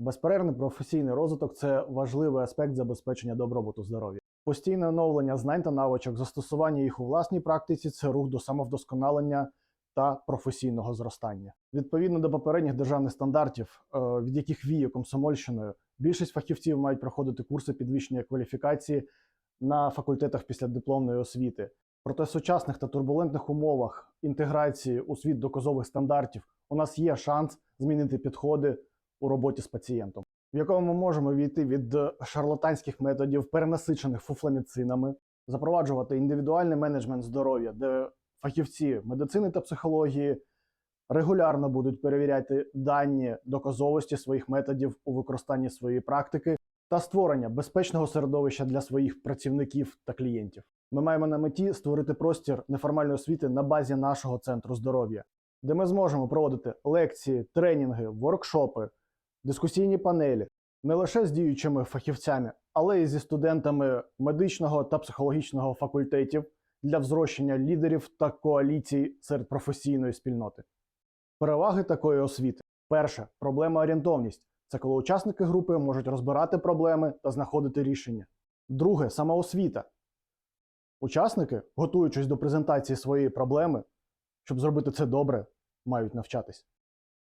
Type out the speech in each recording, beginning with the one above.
Безперервний професійний розвиток це важливий аспект забезпечення добробуту здоров'я. Постійне оновлення знань та навичок, застосування їх у власній практиці це рух до самовдосконалення та професійного зростання. Відповідно до попередніх державних стандартів, е, від яких віє комсомольщиною, більшість фахівців мають проходити курси підвищення кваліфікації на факультетах післядипломної освіти. Проте сучасних та турбулентних умовах інтеграції у світ доказових стандартів у нас є шанс змінити підходи у роботі з пацієнтом, в якому ми можемо війти від шарлатанських методів, перенасичених фуфламіцинами, запроваджувати індивідуальний менеджмент здоров'я, де фахівці медицини та психології регулярно будуть перевіряти дані доказовості своїх методів у використанні своєї практики та створення безпечного середовища для своїх працівників та клієнтів. Ми маємо на меті створити простір неформальної освіти на базі нашого центру здоров'я, де ми зможемо проводити лекції, тренінги, воркшопи, дискусійні панелі не лише з діючими фахівцями, але й зі студентами медичного та психологічного факультетів для взрощення лідерів та коаліцій серед професійної спільноти. Переваги такої освіти: перше проблема-орієнтовність це коли учасники групи можуть розбирати проблеми та знаходити рішення. Друге самоосвіта. Учасники, готуючись до презентації своєї проблеми, щоб зробити це добре, мають навчатись.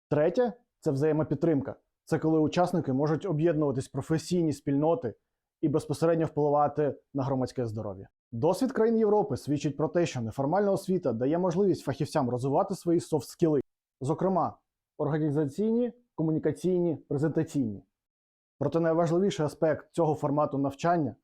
Третє це взаємопідтримка. Це коли учасники можуть об'єднуватись професійні спільноти і безпосередньо впливати на громадське здоров'я. Досвід країн Європи свідчить про те, що неформальна освіта дає можливість фахівцям розвивати свої софт-скіли, зокрема, організаційні, комунікаційні, презентаційні. Проте найважливіший аспект цього формату навчання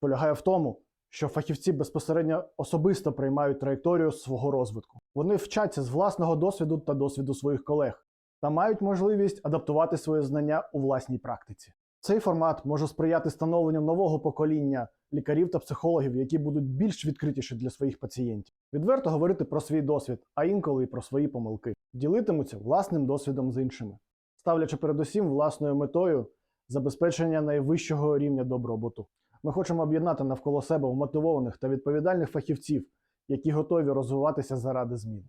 полягає в тому, що фахівці безпосередньо особисто приймають траєкторію свого розвитку. Вони вчаться з власного досвіду та досвіду своїх колег та мають можливість адаптувати свої знання у власній практиці. Цей формат може сприяти становленню нового покоління лікарів та психологів, які будуть більш відкритіші для своїх пацієнтів, відверто говорити про свій досвід, а інколи і про свої помилки, ділитимуться власним досвідом з іншими, ставлячи передусім власною метою забезпечення найвищого рівня добробуту. Ми хочемо об'єднати навколо себе вмотивованих та відповідальних фахівців, які готові розвиватися заради змін.